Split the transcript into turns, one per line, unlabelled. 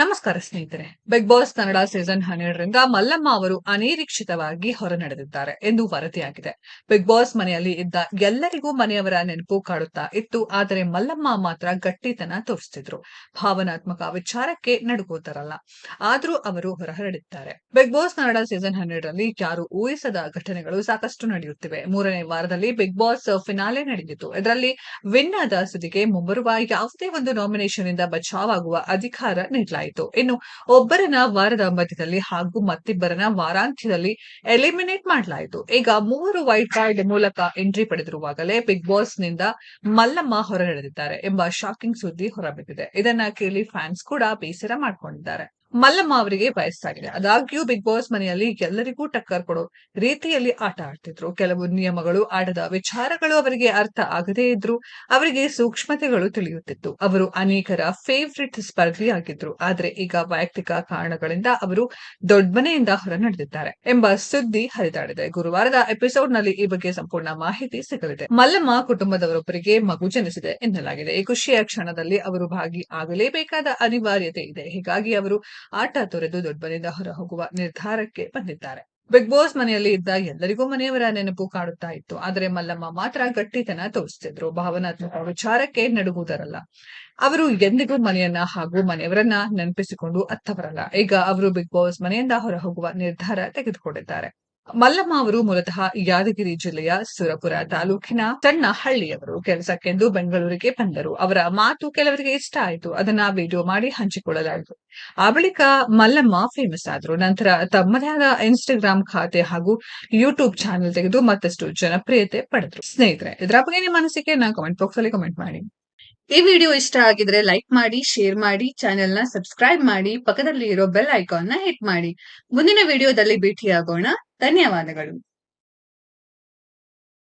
ನಮಸ್ಕಾರ ಸ್ನೇಹಿತರೆ. Big boss Kannada season ಹನ್ನೆರಡರಿಂದ ಮಲ್ಲಮ್ಮ ಅವರು ಅನಿರೀಕ್ಷಿತವಾಗಿ ಹೊರನಡೆದಿದ್ದಾರೆ ಎಂದು ವರದಿಯಾಗಿದೆ. ಬಿಗ್ ಬಾಸ್ ಮನೆಯಲ್ಲಿ ಇದ್ದ ಎಲ್ಲರಿಗೂ ಮನೆಯವರ ನೆನಪು ಕಾಡುತ್ತಾ ಇತ್ತು, ಆದರೆ ಮಲ್ಲಮ್ಮ ಮಾತ್ರ ಗಟ್ಟಿತನ ತೋರಿಸ್ತಿದ್ರು. ಭಾವನಾತ್ಮಕ ವಿಚಾರಕ್ಕೆ ನಡುಗೋತರಲ್ಲ ಆದ್ರೂ ಅವರು ಹೊರಹರಡಿದ್ದಾರೆ. ಬಿಗ್ ಬಾಸ್ ಕನ್ನಡ ಸೀಸನ್ ಹನ್ನೆರಡರಲ್ಲಿ ಯಾರು ಊಹಿಸದ ಘಟನೆಗಳು ಸಾಕಷ್ಟು ನಡೆಯುತ್ತಿವೆ. ಮೂರನೇ ವಾರದಲ್ಲಿ ಬಿಗ್ ಬಾಸ್ ಫಿನಾಲೆ ನಡೆದಿತ್ತು. ಇದರಲ್ಲಿ ವಿನ್ ಆದ ಸುದಿಗೆ ಮುಂಬರುವ ಯಾವುದೇ ಒಂದು ನಾಮಿನೇಷನ್ ಇಂದ ಬಚಾವಾಗುವ ಅಧಿಕಾರ ನೀಡಲಾಯಿತು ಇನ್ನು ಒಬ್ಬರನ್ನ ವಾರದ ಮಧ್ಯದಲ್ಲಿ ಹಾಗೂ ಮತ್ತಿಬ್ಬರನ್ನ ವಾರಾಂತ್ಯದಲ್ಲಿ ಎಲಿಮಿನೇಟ್ ಮಾಡಲಾಯಿತು. ಈಗ ಮೂವರು ವೈಟ್ ಕಾರ್ಡ್ ಮೂಲಕ ಎಂಟ್ರಿ ಪಡೆದಿರುವಾಗಲೇ ಬಿಗ್ ಬಾಸ್ನಿಂದ ಮಲ್ಲಮ್ಮ ಹೊರನಡೆದಿದ್ದಾರೆ ಎಂಬ ಶಾಕಿಂಗ್ ಸುದ್ದಿ ಹೊರಬಿದ್ದಿದೆ. ಇದನ್ನ ಕೇಳಿ ಫ್ಯಾನ್ಸ್ ಕೂಡ ಬೇಸರ ಮಾಡಿಕೊಂಡಿದ್ದಾರೆ. ಮಲ್ಲಮ್ಮ ಅವರಿಗೆ ವಯಸ್ಸಾಗಿದೆ. ಆದಾಗ್ಯೂ ಬಿಗ್ ಬಾಸ್ ಮನೆಯಲ್ಲಿ ಎಲ್ಲರಿಗೂ ಟಕ್ಕರ್ ಕೊಡೋ ರೀತಿಯಲ್ಲಿ ಆಟ ಆಡ್ತಿದ್ರು. ಕೆಲವು ನಿಯಮಗಳು, ಆಡದ ವಿಚಾರಗಳು ಅವರಿಗೆ ಅರ್ಥ ಆಗದೇ ಇದ್ರು ಅವರಿಗೆ ಸೂಕ್ಷ್ಮತೆಗಳು ತಿಳಿಯುತ್ತಿತ್ತು. ಅವರು ಅನೇಕರ ಫೇವ್ರೆಟ್ ಸ್ಪರ್ಧಿಯಾಗಿದ್ರು. ಆದ್ರೆ ಈಗ ವೈಯಕ್ತಿಕ ಕಾರಣಗಳಿಂದ ಅವರು ದೊಡ್ಡಮನೆಯಿಂದ ಹೊರ ನಡೆದಿದ್ದಾರೆ ಎಂಬ ಸುದ್ದಿ ಹರಿದಾಡಿದೆ. ಗುರುವಾರದ ಎಪಿಸೋಡ್ನಲ್ಲಿ ಈ ಬಗ್ಗೆ ಸಂಪೂರ್ಣ ಮಾಹಿತಿ ಸಿಗಲಿದೆ. ಮಲ್ಲಮ್ಮ ಕುಟುಂಬದವರೊಬ್ಬರಿಗೆ ಮಗು ಜನಿಸಿದೆ ಎನ್ನಲಾಗಿದೆ. ಈ ಖುಷಿಯ ಕ್ಷಣದಲ್ಲಿ ಅವರು ಭಾಗಿ ಆಗಲೇಬೇಕಾದ ಅನಿವಾರ್ಯತೆ ಇದೆ. ಹೀಗಾಗಿ ಅವರು ಆಟ ತೊರೆದು ಹೊರ ಹೋಗುವ ನಿರ್ಧಾರಕ್ಕೆ ಬಂದಿದ್ದಾರೆ. ಬಿಗ್ ಬಾಸ್ ಮನೆಯಲ್ಲಿ ಇದ್ದ ಎಲ್ಲರಿಗೂ ಮನೆಯವರ ನೆನಪು ಕಾಡುತ್ತಾ ಇತ್ತು. ಆದರೆ ಮಲ್ಲಮ್ಮ ಮಾತ್ರ ಗಟ್ಟಿತನ ತೋರಿಸ್ತಿದ್ರು. ಭಾವನಾತ್ಮಕ ವಿಚಾರಕ್ಕೆ ನಡುಗುವುದರಲ್ಲ. ಅವರು ಎಂದಿಗೂ ಮನೆಯನ್ನ ಹಾಗೂ ಮನೆಯವರನ್ನ ನೆನಪಿಸಿಕೊಂಡು ಅತ್ತವರಲ್ಲ. ಈಗ ಅವರು ಬಿಗ್ ಬಾಸ್ ಮನೆಯಿಂದ ಹೊರ ಹೋಗುವ ನಿರ್ಧಾರ ತೆಗೆದುಕೊಂಡಿದ್ದಾರೆ. ಮಲ್ಲಮ್ಮ ಅವರು ಮೂಲತಃ ಯಾದಗಿರಿ ಜಿಲ್ಲೆಯ ಸುರಪುರ ತಾಲೂಕಿನ ಸಣ್ಣ ಹಳ್ಳಿಯವರು ಕೆಲಸಕ್ಕೆಂದು ಬೆಂಗಳೂರಿಗೆ ಬಂದರು. ಅವರ ಮಾತು ಕೆಲವರಿಗೆ ಇಷ್ಟ ಆಯಿತು. ಅದನ್ನ ವಿಡಿಯೋ ಮಾಡಿ ಹಂಚಿಕೊಳ್ಳಲಾಯಿತು. ಆ ಬಳಿಕ ಮಲ್ಲಮ್ಮ ಫೇಮಸ್ ಆದ್ರು. ನಂತರ ತಮ್ಮದೇ ಆದ ಇನ್ಸ್ಟಾಗ್ರಾಮ್ ಖಾತೆ ಹಾಗೂ ಯೂಟ್ಯೂಬ್ ಚಾನೆಲ್ ತೆಗೆದು ಮತ್ತಷ್ಟು ಜನಪ್ರಿಯತೆ ಪಡೆದ್ರು. ಸ್ನೇಹಿತರೆ, ಇದರ ಬಗ್ಗೆ ನಿಮ್ಮ ಅನಿಸಿಕೆಯನ್ನ ಕಮೆಂಟ್ ಬಾಕ್ಸ್ ಅಲ್ಲಿ ಕಮೆಂಟ್ ಮಾಡಿ. ಈ ವಿಡಿಯೋ ಇಷ್ಟ ಆಗಿದ್ರೆ ಲೈಕ್ ಮಾಡಿ ಶೇರ್ ಮಾಡಿ ಚಾನೆಲ್ನ ಸಬ್ಸ್ಕ್ರೈಬ್ ಮಾಡಿ ಪಕ್ಕದಲ್ಲಿ ಇರೋ ಬೆಲ್ ಐಕಾನ್ನ ಹಿಟ್ ಮಾಡಿ. ಮುಂದಿನ ವಿಡಿಯೋದಲ್ಲಿ ಭೇಟಿಯಾಗೋಣ. たにはまあ、